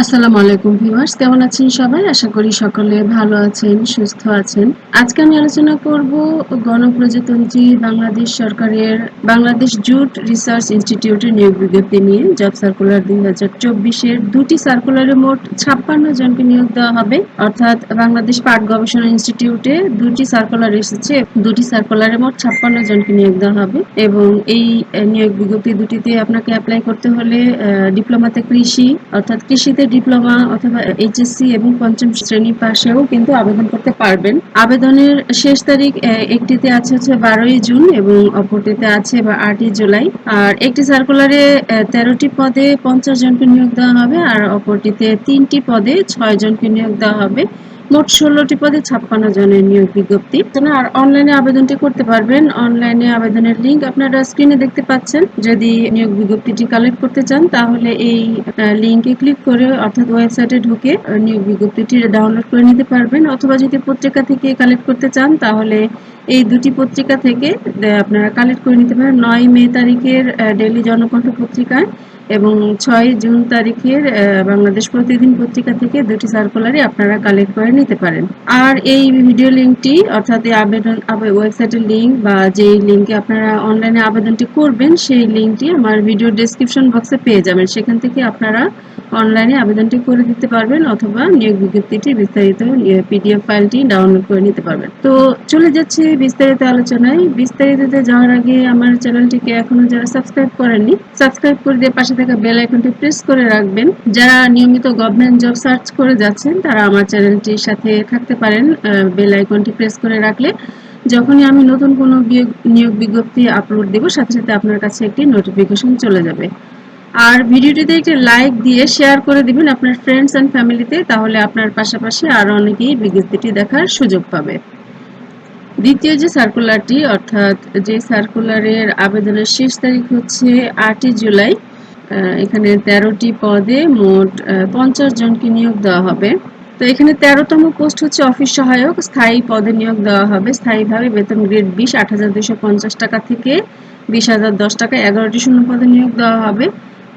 আসসালামু আলাইকুম ভিউয়ার্স, কেমন আছেন সবাই? আশা করি সকলে ভালো আছেন, সুস্থ আছেন। আজকে আমি আলোচনা করব গণপ্রজাতন্ত্রী বাংলাদেশ সরকারের বাংলাদেশ জুট রিসার্চ ইনস্টিটিউটের নিয়োগ বিজ্ঞপ্তি নিয়ে। জব সার্কুলার দুই হাজার চব্বিশের দুটি সার্কুলারে মোট ছাপ্পান্ন জনকে নিয়োগ দেওয়া হবে। অর্থাৎ বাংলাদেশ পাট গবেষণা ইনস্টিটিউটে দুটি সার্কুলার এসেছে। দুটি সার্কুলারে মোট ছাপ্পান্ন জনকে নিয়োগ দেওয়া হবে এবং এই নিয়োগ বিজ্ঞপ্তি দুটিতে আপনাকে অ্যাপ্লাই করতে হলে ডিপ্লোমাতে কৃষি, অর্থাৎ কৃষিতে ডিপ্লোমা অথবা এইচএসসি এবং পঞ্চম শ্রেণি পাশেও কিন্তু আবেদন করতে পারবেন। আবেদনের শেষ তারিখ একটিতে আছে হচ্ছে বারোই জুন এবং অপরটিতে আছে বা আটই জুলাই। আর একটি সার্কুলারে তেরোটি পদে পঞ্চাশ জনকে নিয়োগ দেওয়া হবে আর অপরটিতে তিনটি পদে ছয় জনকে নিয়োগ দেওয়া হবে। মোট ষোলোটি পদে ছাপ্পান্ন জনের নিয়োগ বিজ্ঞপ্তি। আর অনলাইনে আবেদনটি করতে পারবেন। অনলাইনে আবেদনের লিঙ্ক আপনারা স্ক্রিনে দেখতে পাচ্ছেন। যদি নিয়োগ বিজ্ঞপ্তিটি কালেক্ট করতে চান, তাহলে এই লিঙ্কে ক্লিক করে অর্থাৎ ওয়েবসাইটে ঢুকে নিয়োগ বিজ্ঞপ্তিটি ডাউনলোড করে নিতে পারবেন। অথবা যদি পত্রিকা থেকে কালেক্ট করতে চান, তাহলে এই দুটি পত্রিকা থেকে আপনারা কালেক্ট করে নিতে পারেন। নয় মে তারিখের ডেলি জনকণ্ঠ পত্রিকায় এবং ছয় জুন তারিখের বাংলাদেশ প্রতিদিন পত্রিকা থেকে দুটি সার্কুলারই আপনারা কালেক্ট করে নিতে পারেন। আর এই ভিডিও লিঙ্কটি, অর্থাৎ এই আবেদন ওয়েবসাইটের লিঙ্ক বা যেই লিঙ্কে আপনারা অনলাইনে আবেদনটি করবেন, সেই লিঙ্কটি আমার ভিডিও ডেসক্রিপশন বক্সে পেয়ে যাবেন। সেখান থেকে আপনারা অনলাইনে আবেদনটি করে দিতে পারবেন অথবা নিয়োগ বিজ্ঞপ্তিটি বিস্তারিত পিডিএফ ফাইলটি ডাউনলোড করে নিতে পারবেন। তো চলে যাচ্ছে বিস্তারিত আলোচনায়। বিস্তারিততে যাওয়ার আগে আমার চ্যানেলটিকে এখনও যারা সাবস্ক্রাইব করেননি, সাবস্ক্রাইব করে দিয়ে পাশে থাকা বেল আইকনটি প্রেস করে রাখবেন। যারা নিয়মিত গভর্নমেন্ট জব সার্চ করে যাচ্ছেন, তারা আমার চ্যানেলটির সাথে থাকতে পারেন বেল আইকনটি প্রেস করে রাখলে। যখনই আমি নতুন কোনো নিয়োগ বিজ্ঞপ্তি আপলোড দেব, সাথে সাথে আপনার কাছে একটি নোটিফিকেশন চলে যাবে। আর ভিডিওটিতে একটি লাইক দিয়ে শেয়ার করে দিবেন আপনার ফ্রেন্ডস অ্যান্ড ফ্যামিলিতে তাহলে আপনার পাশাপাশি আরও অনেকেই বিজ্ঞপ্তিটি দেখার সুযোগ পাবে। দ্বিতীয় যে সার্কুলারটি অর্থাৎ যে সার্কুলারের আবেদনের শেষ তারিখ হচ্ছে আটই জুলাই এখানে তেরোটি পদে মোট পঞ্চাশ জনকে নিয়োগ দেওয়া হবে। তো এখানে তেরোতম পোস্ট হচ্ছে অফিস সহায়ক, স্থায়ী পদে নিয়োগ দেওয়া হবে। স্থায়ীভাবে বেতন গ্রেড বিশ, আট হাজার দুশো পঞ্চাশ টাকা থেকে বিশ হাজার দশ টাকা এগারোটি শূন্য পদে নিয়োগ দেওয়া হবে।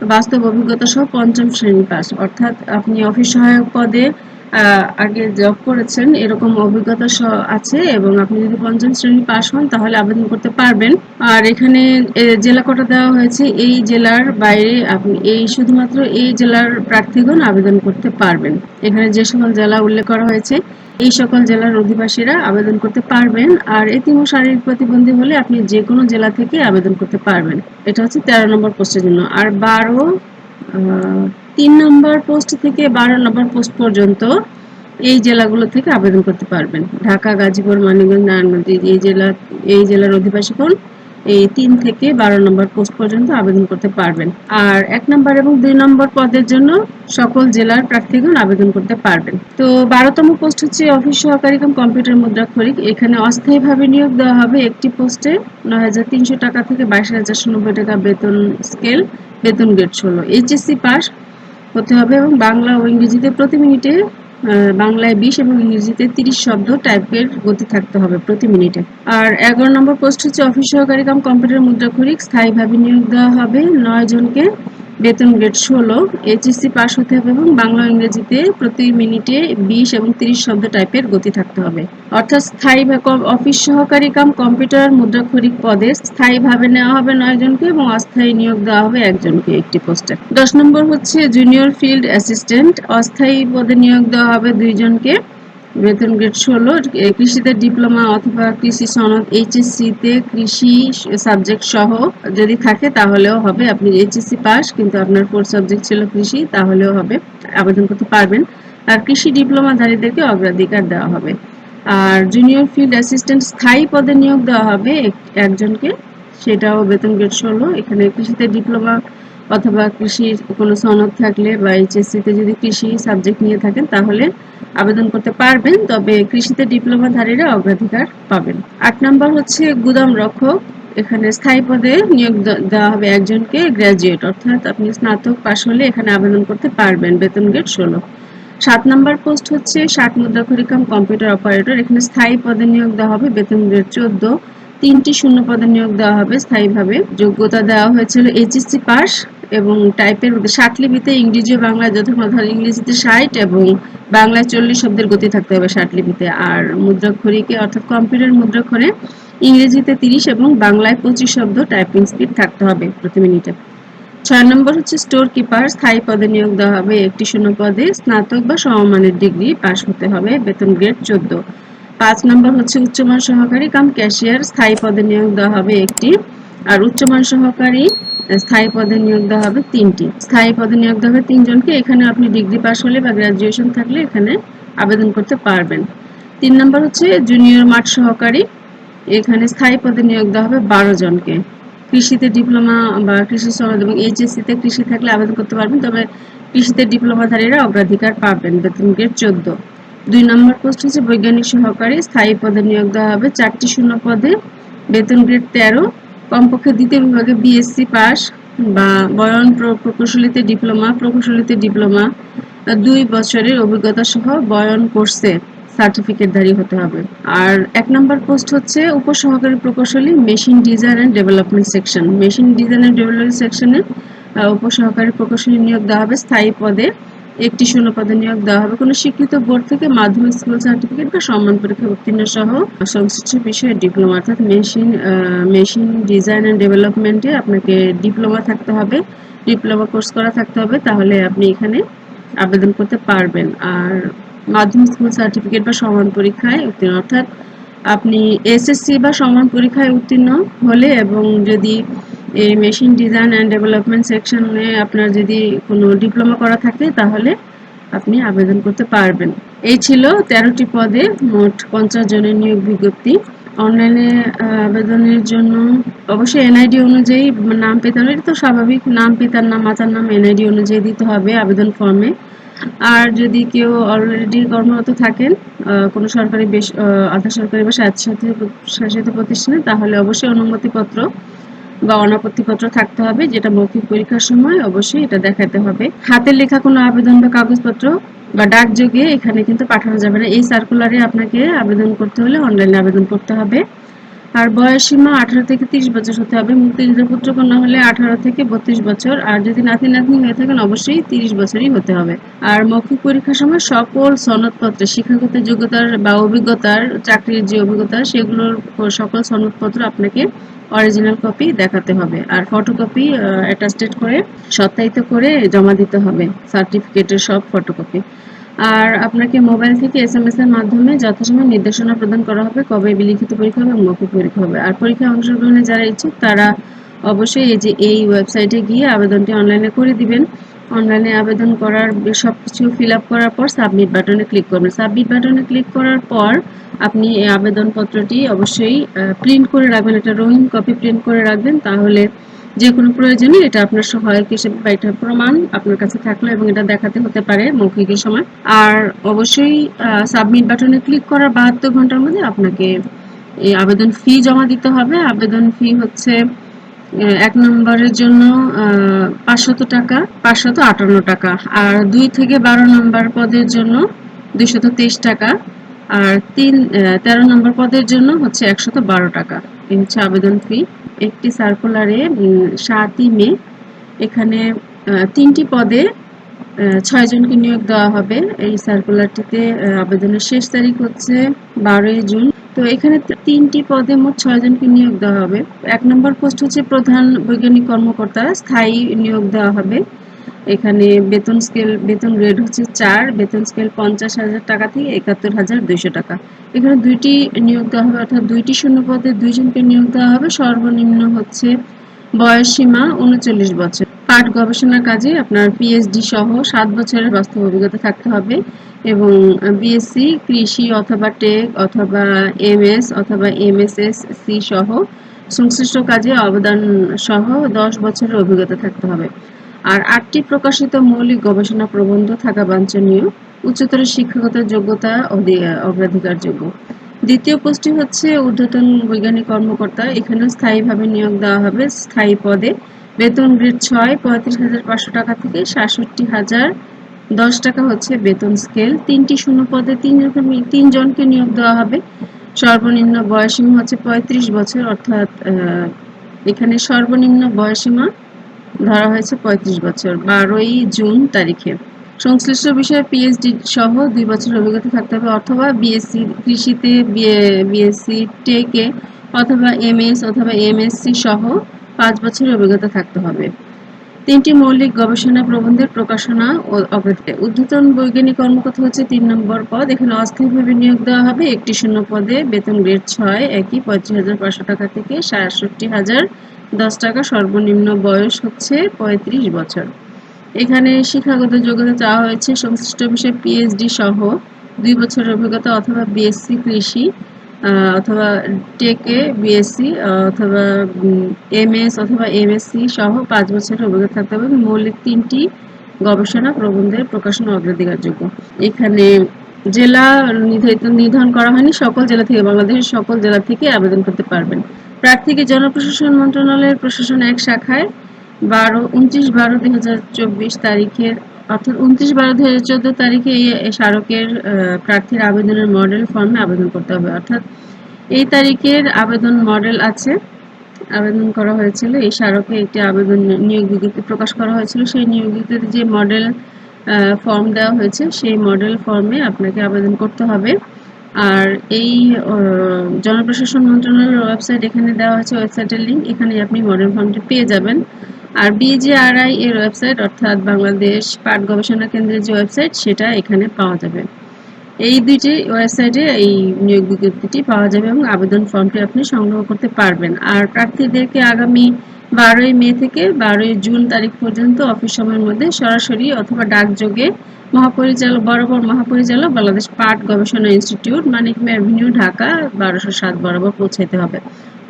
বাস্তব অভিজ্ঞতা সহ পঞ্চম শ্রেণি পাস অর্থাৎ আপনি অফিস সহায়ক পদে আগে জব করেছেন, এরকম অভিজ্ঞতা আছে এবং আপনি যদি পঞ্চম শ্রেণি পাশ হন, তাহলে আবেদন করতে পারবেন। আর এখানে জেলা কোটা দেওয়া হয়েছে, এই জেলার বাইরে আপনি, এই শুধুমাত্র এই জেলার প্রার্থীগণ আবেদন করতে পারবেন। এখানে যে সকল জেলা উল্লেখ করা হয়েছে, এই সকল জেলার অধিবাসীরা আবেদন করতে পারবেন। আর এতিম শারীরিক প্রতিবন্ধী হলে আপনি যে কোনো জেলা থেকে আবেদন করতে পারবেন। এটা হচ্ছে তেরো নম্বর পোস্টের জন্য। আর বারো তিন নম্বর পোস্ট থেকে বারো নম্বর পোস্ট পর্যন্ত এই জেলাগুলো থেকে আবেদন করতে পারবেন। ঢাকা, গাজীপুর, মানিকগঞ্জ, নারায়ণগঞ্জ, এই জেলা, এই জেলার অধিবাসীগণ এই তিন থেকে বারো নম্বর পোস্ট পর্যন্ত আবেদন করতে পারবেন। আর এক নম্বর এবং দুই নম্বর পদের জন্য সকল জেলার প্রার্থীগণ আবেদন করতে পারবেন। তো বারোতম পোস্ট হচ্ছে অফিস সহকারী কম কম্পিউটার মুদ্রাক্ষরিক এখানে অস্থায়ীভাবে নিয়োগ দেওয়া হবে একটি পোস্টে নয় হাজার তিনশো টাকা থেকে বাইশ হাজার টাকা বেতন স্কেল বেতন গেট ষোলো। এইচএসসি পাস হতে হবে এবং বাংলা ও ইংরেজিতে প্রতি মিনিটে বাংলায় বিশ এবং ইংরেজিতে তিরিশ শব্দ টাইপের গতি থাকতে হবে প্রতি মিনিটে। আর এগারো নম্বর পোস্ট হচ্ছে অফিস সহকারী কাম কম্পিউটার মুদ্রাক্ষরিক, স্থায়ীভাবে নিয়োগ দেওয়া হবে নয় জনকে। বেতন গ্রেড ষোলো, এইচএসসি পাস হতে হবে এবং বাংলা ইংরেজিতে প্রতি মিনিটে বিশ এবং তিরিশ শব্দ টাইপের গতি থাকতে হবে। অর্থাৎ স্থায়ী অফিস সহকারী কাম, কম্পিউটার, মুদ্রাক্ষরিক পদে স্থায়ীভাবে নেওয়া হবে নয় জনকে এবং অস্থায়ী নিয়োগ দেওয়া হবে একজনকে একটি পোস্টে। দশ নম্বর হচ্ছে জুনিয়র ফিল্ড অ্যাসিস্ট্যান্ট অস্থায়ী পদে নিয়োগ দেওয়া হবে দুইজনকে বেতন গ্রেড ষোলো কৃষিতে ডিপ্লোমা অথবা কৃষি সনদ এইচএসসিতে কৃষি সাবজেক্ট সহ যদি থাকে তাহলেও হবে। আপনি এইচএসসি পাস কিন্তু আপনার ফোর সাবজেক্ট ছিল কৃষি, তাহলেও হবে। আবেদন করতে পারবেন। আর কৃষি ডিপ্লোমাধারীদেরকে অগ্রাধিকার দেওয়া হবে। আর জুনিয়র ফিল্ড অ্যাসিস্ট্যান্ট স্থায়ী পদে নিয়োগ দেওয়া হবে একজনকে। সেটাও বেতন গ্রেড ষোলো। এখানে কৃষিতে ডিপ্লোমা অথবা কৃষির কোনো সনদ থাকলে বা এইচএসসিতে যদি কৃষি সাবজেক্ট নিয়ে থাকেন, তাহলে আবেদন করতে পারবেন। তবে কৃষিতে ডিপ্লোমাধারীরা অগ্রাধিকার পাবেন। আট নম্বর হচ্ছে গুদাম রক্ষক। এখানে স্থায়ী পদে নিয়োগ দেওয়া হবে একজনকে গ্র্যাজুয়েট অর্থাৎ আপনি স্নাতক পাশ হলে এখানে আবেদন করতে পারবেন, বেতন গেট ষোলো। সাত নম্বর পোস্ট হচ্ছে ষাট মুদ্রাক্ষরিকাম কম্পিউটার অপারেটর। এখানে স্থায়ী পদে নিয়োগ দেওয়া হবে, বেতন গ্রেড চোদ্দ। তিনটি শূন্য পদে নিয়োগ দেওয়া হবে, স্থায়ীভাবে। যোগ্যতা দেওয়া হয়েছিল এইচএসসি পাস এবং টাইপের মধ্যে ষাটলিপিতে ইংরেজি ও বাংলায় যথাক্রমে ধর ইংরেজিতে ষাট এবং বাংলায় চল্লিশ শব্দের গতি থাকতে হবে ষাটলিপিতে আর মুদ্রাক্ষরীকে, অর্থাৎ কম্পিউটার মুদ্রাক্ষরে, ইংরেজিতে তিরিশ এবং বাংলায় পঁচিশ শব্দ টাইপিং স্পিড থাকতে হবে প্রতি মিনিটে। ছয় নম্বর হচ্ছে স্টোর কিপার স্থায়ী পদে নিয়োগ দেওয়া হবে। একটি শূন্য পদে স্নাতক বা সমমানের ডিগ্রি পাশ হতে হবে, বেতন গ্রেড চোদ্দ। পাঁচ নম্বর হচ্ছে উচ্চমান সহকারী, কাম ক্যাশিয়ার স্থায়ী পদে নিয়োগ দেওয়া হবে একটি আর উচ্চমান সহকারী স্থায়ী পদে নিয়োগ দেওয়া হবে তিনটি। স্থায়ী পদে নিয়োগ দেওয়া হবে তিনজনকে। এখানে আপনি ডিগ্রি পাস হলে বা গ্রাজুয়েশন থাকলে এখানে আবেদন করতে পারবেন। তিন নম্বর হচ্ছে জুনিয়র মাঠ সহকারী। এখানে স্থায়ী পদে নিয়োগ দেওয়া হবে বারো জনকে। কৃষিতে ডিপ্লোমা বা কৃষি সনদ এবং এইচএসসিতে কৃষি থাকলে আবেদন করতে পারবেন, তবে কৃষিতে ডিপ্লোমাধারীরা অগ্রাধিকার পাবেন বেতন গ্রেড চোদ্দ। দুই নম্বর পোস্ট হচ্ছে বৈজ্ঞানিক সহকারী। স্থায়ী পদে নিয়োগ দেওয়া হবে চারটি শূন্য পদে। বেতন গ্রেড তেরো। কমপক্ষে দ্বিতীয় বিভাগে বিএসসি পাস বা বয়ন প্রকৌশলীতে ডিপ্লোমা প্রকৌশলীতে ডিপ্লোমা দুই বছরের অভিজ্ঞতা সহ বয়ন কোর্সে সার্টিফিকেটধারী হতে হবে। আর এক নম্বর পোস্ট হচ্ছে উপসহকারী প্রকৌশলী, machine design and development section. Machine design and development সেকশনে উপসহকারী প্রকৌশলী নিয়োগ দেওয়া হবে স্থায়ী পদে। একটি শূন্য পদে নিয়োগ দেওয়া হবে। কোনো স্বীকৃত বোর্ড থেকে মাধ্যমিক স্কুল সার্টিফিকেট বা সম্মান পরীক্ষা উত্তীর্ণ সহ সংশ্লিষ্ট বিষয়ে ডিপ্লোমা অর্থাৎ মেশিন মেশিন ডিজাইন অ্যান্ড ডেভেলপমেন্টে আপনাকে ডিপ্লোমা থাকতে হবে, ডিপ্লোমা কোর্স করা থাকতে হবে, তাহলে আপনি এখানে আবেদন করতে পারবেন। আর মাধ্যমিক স্কুল সার্টিফিকেট বা সমান পরীক্ষায় উত্তীর্ণ, অর্থাৎ আপনি এসএসসি বা সমান পরীক্ষায় উত্তীর্ণ হলে এবং যদি এই মেশিন ডিজাইন অ্যান্ড ডেভেলপমেন্ট সেকশনে আপনার যদি কোনো ডিপ্লোমা করা থাকে, তাহলে আপনি আবেদন করতে পারবেন। এই ছিল তেরোটি পদে মোট পঞ্চাশ জনের নিয়োগ বিজ্ঞপ্তি। অনলাইনে আবেদনের জন্য অবশ্যই এনআইডি অনুযায়ী নাম পিতার এটা তো স্বাভাবিক, নাম, পিতার নাম, মাতার নাম এনআইডি অনুযায়ী দিতে হবে আবেদন ফর্মে আর যদি কেউ অলরেডি কর্মরত থাকেন কোনো সরকারি বেশ আধা সরকারি বা শাসিত প্রতিষ্ঠানে, তাহলে অবশ্যই অনুমতিপত্র বা অনাপত্তিপত্র থাকতে হবে, যেটা মৌখিক পরীক্ষার সময় অবশ্যই এটা দেখাতে হবে। হাতের লেখা কোনো আবেদন বা কাগজপত্র বা ডাক যোগে এখানে কিন্তু পাঠানো যাবে না। এই সার্কুলারে আপনাকে আবেদন করতে হলে অনলাইনে আবেদন করতে হবে। আর বয়স সীমা আঠারো থেকে তিরিশ বছর হতে হবে। মুক্তিযোদ্ধা পুত্র কন্যা হলে আঠারো থেকে বত্রিশ বছর। আর যদি নাতি নাতনি হয়ে থাকেন, অবশ্যই তিরিশ বছরই হতে হবে। আর মৌখিক পরীক্ষার সময় সকল সনদপত্রে শিক্ষাগত যোগ্যতার বা অভিজ্ঞতার, চাকরির যে অভিজ্ঞতা, সেগুলোর সকল সনদপত্র আপনাকে অরিজিনাল কপি দেখাতে হবে। আর ফটোকপি অ্যাটাস্টেড করে, সত্যায়িত করে জমা দিতে হবে। সার্টিফিকেটের সব ফটোকপি আর আপনাকে মোবাইল থেকে এস এম এস এর মাধ্যমে যথাসময় নির্দেশনা প্রদান করা হবে কবে বিলিখিত পরীক্ষা হবে এবং মৌখিক পরীক্ষা হবে। আর পরীক্ষায় অংশগ্রহণে যারা ইচ্ছুক, তারা অবশ্যই এই যে এই ওয়েবসাইটে গিয়ে আবেদনটি অনলাইনে করে দিবেন। অনলাইনে আবেদন করার সব কিছু ফিল আপ করার পর সাবমিট বাটনে ক্লিক করবেন। সাবমিট বাটনে ক্লিক করার পর আপনি এই আবেদনপত্রটি অবশ্যই প্রিন্ট করে রাখবেন এটা রঙিন কপি প্রিন্ট করে রাখবেন। তাহলে যে কোনো প্রয়োজনে এটা আপনার সহায়ক হিসেবে বা এটা প্রমাণ আপনার কাছে থাকল এবং এটা দেখাতে হতে পারে মৌখিকের সময়। আর অবশ্যই সাবমিট বাটনে ক্লিক করার বাহাত্তর ঘণ্টার মধ্যে আপনাকে এই আবেদন ফি জমা দিতে হবে। আবেদন ফি হচ্ছে এক নম্বরের জন্য পাঁচশত টাকা, পাঁচশত আটান্ন টাকা। আর দুই থেকে বারো নম্বর পদের জন্য দুইশত তেইশ টাকা। আর তিন তেরো নম্বর পদের জন্য হচ্ছে একশত বারো টাকা। হচ্ছে আবেদন ফি একটি সার্কুলারে সাতই মে, এখানে তিনটি পদে ছয় জনকে নিয়োগ দেওয়া হবে। এই সার্কুলারটিতে আবেদনের শেষ তারিখ হচ্ছে বারোই জুন। তো এখানে তিনটি পদে মোট ছয় জনকে নিয়োগ দেওয়া হবে। এক নম্বর পোস্ট হচ্ছে প্রধান বৈজ্ঞানিক কর্মকর্তা, স্থায়ী নিয়োগ দেওয়া হবে। এখানে বেতন স্কেল বেতন গ্রেড হচ্ছে চার, বেতন স্কেল পঞ্চাশ হাজার টাকা থেকে একাত্তর হাজার দুইশো টাকা। এখানে দুইটি নিয়োগ দেওয়া হবে, অর্থাৎ দুইটি শূন্য পদে দুইজনকে নিয়োগ দেওয়া হবে। সর্বনিম্ন হচ্ছে বয়স সীমা উনচল্লিশ বছর। পাঠ গবেষণার কাজে আপনার পিএইচডি সহ সাত বছরের বাস্তব অভিজ্ঞতা থাকতে হবে এবং বিএসসি কৃষি অথবা টেক অথবা এমএস অথবা এমএসএস সি সহ সংশ্লিষ্ট কাজে অবদান সহ দশ বছরের অভিজ্ঞতা থাকতে হবে। আর আটটি প্রকাশিত মৌলিক গবেষণা প্রবন্ধ থাকা বাঞ্ছনীয়, উচ্চতর শিক্ষাগত যোগ্যতা অগ্রাধিকার যোগ্য দ্বিতীয় পোস্টটি হচ্ছে ঊর্ধ্বতন বৈজ্ঞানিক কর্মকর্তা। এখানে স্থায়ীভাবে নিয়োগ দেওয়া হবে। স্থায়ী পদে বেতন গ্রেড ছয়, পঁয়ত্রিশ হাজার পাঁচশো টাকা থেকে সাতষট্টি হাজার দশ টাকা হচ্ছে বেতন স্কেল। তিনটি শূন্য পদে তিন রকম তিনজনকে নিয়োগ দেওয়া হবে। সর্বনিম্ন বয়সীমা হচ্ছে পঁয়ত্রিশ বছর, অর্থাৎ এখানে সর্বনিম্ন বয়সীমা ধরা হয়েছে পঁয়ত্রিশ বছর, বারোই জুন তারিখে। সংশ্লিষ্ট বিষয়ে পিএইচডি সহ দুই বছরের অভিজ্ঞতা থাকতে হবে, অথবা বিএসসি কৃষিতে বিএসসি টেকে অথবা এমএস অথবা এমএসসি সহ পাঁচ বছরের অভিজ্ঞতা থাকতে হবে। তিনটি মৌলিক গবেষণা প্রবন্ধের প্রকাশনা অগ্রগতি উদ্ধতন বৈজ্ঞানিক কর্মকর্তা হচ্ছে তিন নম্বর পদ। এখানে অস্থায়ীভাবে নিয়োগ দেওয়া হবে। একটি শূন্য পদে বেতন গ্রেড ছয় একই পঁয়ত্রিশ হাজার পাঁচশো টাকা থেকে সাতষট্টি হাজার দশ টাকা সর্বনিম্ন বয়স হচ্ছে পঁয়ত্রিশ বছর। এখানে শিক্ষাগত যোগ্যতা চাওয়া হয়েছে সংশ্লিষ্ট বিষয়ে পিএইচডি সহ দুই বছরের অভিজ্ঞতা অথবা বিএসসি কৃষি অথবা টেকে বিএসসি অথবা এমএস অথবা এমএসসি সহ পাঁচ বছরের অভিজ্ঞতা থাকতে হবে। মৌলিক তিনটি গবেষণা প্রবন্ধের প্রকাশনা অগ্রাধিকারযোগ্য। এখানে জেলা নির্ধারিত নির্ধারণ করা হয়নি, সকল জেলা থেকে, বাংলাদেশের সকল জেলা থেকে আবেদন করতে পারবেন। প্রার্থীকে জনপ্রশাসন মন্ত্রণালয়ের প্রশাসন এক শাখায় বারো, উনত্রিশ বারো দুই হাজার চব্বিশ তারিখের, অর্থাৎ উনত্রিশ বারো দুই হাজার চোদ্দ তারিখে এই স্মারকের প্রার্থীর আবেদনের মডেল ফর্মে আবেদন করতে হবে। অর্থাৎ এই তারিখের আবেদন মডেল আছে, আবেদন করা হয়েছিল। এই স্মারকে একটি আবেদন নিয়োগ বিজ্ঞপ্তি প্রকাশ করা হয়েছিল। সেই নিয়োগ বিজ্ঞপ্তিতে যে মডেল ফর্ম দেওয়া হয়েছে, সেই মডেল ফর্মে আপনাকে আবেদন করতে হবে। আর এই জনপ্রশাসন মন্ত্রণালয়ের ওয়েবসাইট এখানে দেওয়া হয়েছে ওয়েবসাইটের লিঙ্ক এখানে আপনি মডেল ফর্মটি পেয়ে যাবেন। আর বিজিআরআই এর ওয়েবসাইট, অর্থাৎ বাংলাদেশ পাট গবেষণা কেন্দ্রের যে ওয়েবসাইট, সেটা এখানে পাওয়া যাবে। এই দুইটি ওয়েবসাইটে এই নিয়োগ বিজ্ঞপ্তিটি পাওয়া যাবে এবং আবেদন ফর্মটি আপনি সংগ্রহ করতে পারবেন। আর প্রার্থীদেরকে আগামী বারোই মে থেকে বারোই জুন তারিখ পর্যন্ত অফিস সময়ের মধ্যে সরাসরি অথবা ডাকযোগে মহাপরিচালক, বরাবর মহাপরিচালক বাংলাদেশ পাট গবেষণা ইনস্টিটিউট, মানিক অ্যাভিনিউ ঢাকা, বারোশো সাত বরাবর পৌঁছাইতে হবে।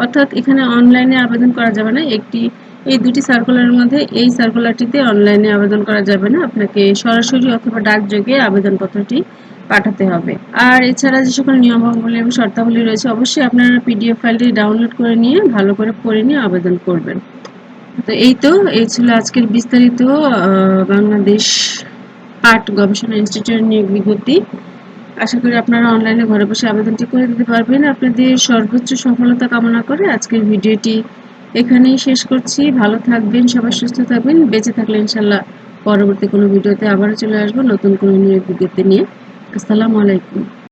অর্থাৎ এখানে অনলাইনে আবেদন করা যাবে না। একটি, এই দুটি সার্কুলারের মধ্যে এই সার্কুলারটিতে অনলাইনে আবেদন করা যাবে না। আপনাকে সরাসরি অথবা ডাকযোগে আবেদনপত্রটি পাঠাতে হবে। আর এছাড়া যে সকল নিয়মাবলী এবং শর্তাবলী রয়েছে, অবশ্যই আপনারা পিডিএফ ফাইলটি ডাউনলোড করে নিয়ে, ভালো করে পড়ে নিয়ে আবেদন করবেন। তো এই তো, এই ছিল আজকের বিস্তারিত বাংলাদেশ পাট গবেষণা ইনস্টিটিউট নিয়োগ বিজ্ঞপ্তি। আশা করি আপনারা অনলাইনে ঘরে বসে আবেদনটি করে দিতে পারবেন। আপনাদের সর্বোচ্চ সফলতা কামনা করে আজকের ভিডিওটি এখানেই শেষ করছি। ভালো থাকবেন, সবাই সুস্থ থাকবেন। বেঁচে থাকলে ইনশাল্লাহ পরবর্তী কোনো ভিডিওতে আবারও চলে আসব নতুন কোনো নিয়োগ বিজ্ঞপ্তি নিয়ে। আসসালামু আলাইকুম।